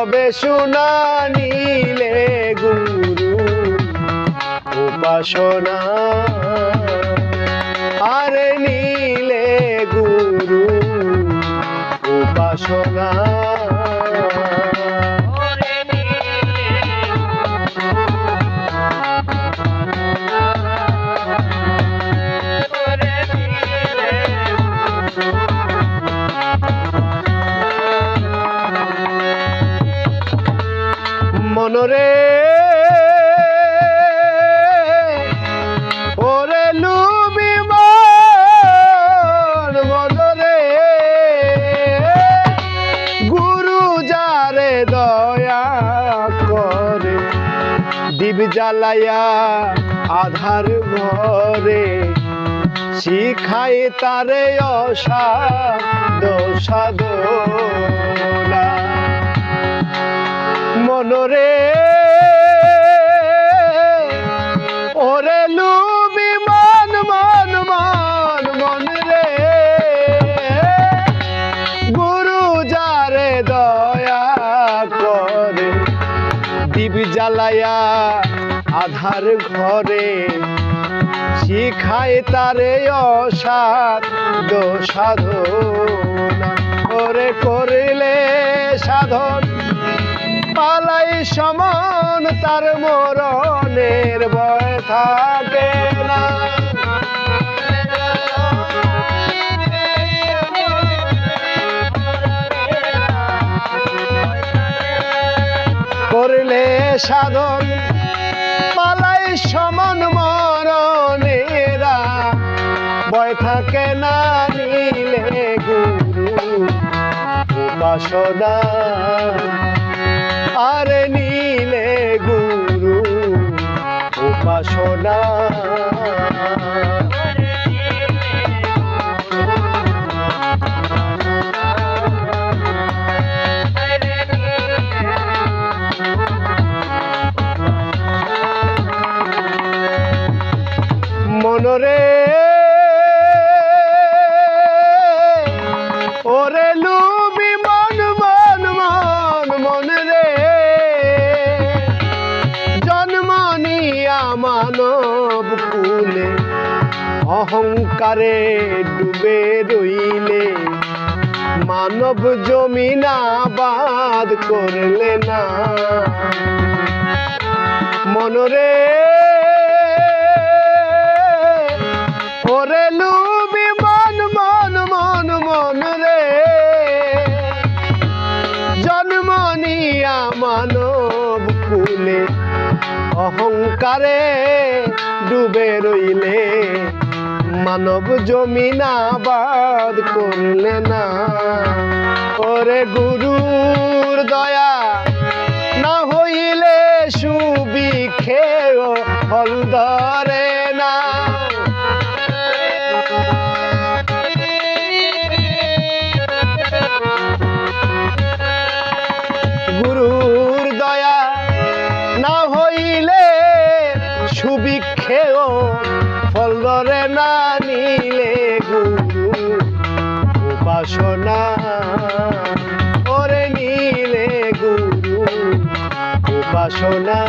সোনা শুনানিলে গুরু উপাসনা। আর নিলে গুরু উপাসনা। দিব জ্বালায়া আধার ঘরে শিখাই তারে অসা দোষাদোলা মনরে আধার ঘরে, শিখায় তারে অসাধ সাধনা করে করিলে সাধন, পালাই সমান, তার মরণের ভয় থাকে না। করলে সাধন সমান মরণেরা। ভয় থাকে না নিলে গুরু উপাসনা আর নীলে গুরু উপাসনা মনরে ওরে লুবি মন মন মন মন রে। জন্মনিয়া মানব কুলে, অহংকারে ডুবে রইলে। মানব জমিনা বাদ করলে না। মনরে অহংকারে ডুবে রইলে মানব জমিনাবাদ করলে না। ওরে গুরুর দয়া না হইলে সুবিখে ফল সুবিক্ষেও ফল ধরে না নিলে গুরু উপাসনা ওরে নিলে গুরু উপাসনা।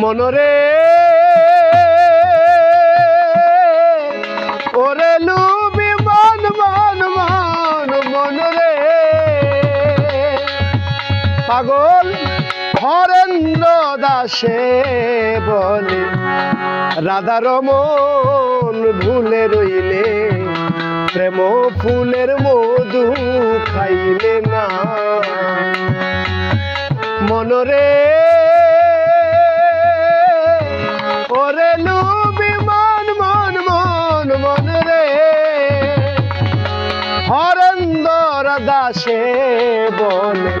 মনরে ওরে লুবি মন মন মন মনরে পাগল হরেন্দ্র দাসে বলে রাধার মন ভুলে রইলে, প্রেম ফুলের মধু খাইলে না। মনরে ওরে লুবি হরেন্দর দাসে বলে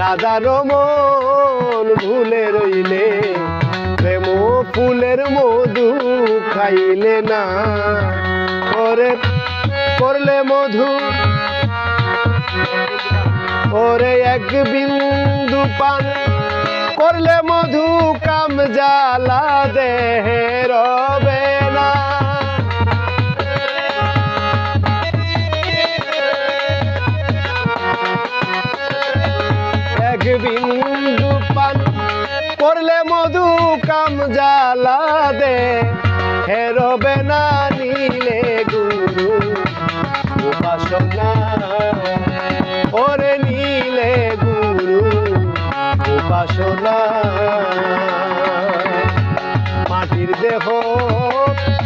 রাধার মন ভুলে রইলে প্রেম ফুলের মধু খাইলে না। করে করলে মধু, ওরে এক বিন্দু পান করলে মধু কাম জ্বালা দেহে রবে। জ্বালা দে, হেরবে না নিলে গুরু। উপাসনা, ওরে নীলে গুরু। উপাসনা, মাটির দেহ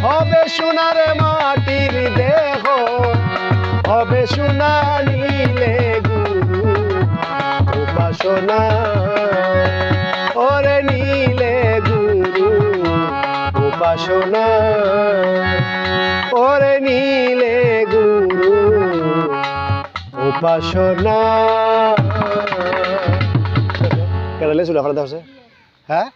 হবে সোনার মাটির দেহ, হবে সোনা নীলে গুরু। উপাসনা উপাসনা ওরে নীলে গুরু উপাসনা। লেসুন আপনার হ্যাঁ?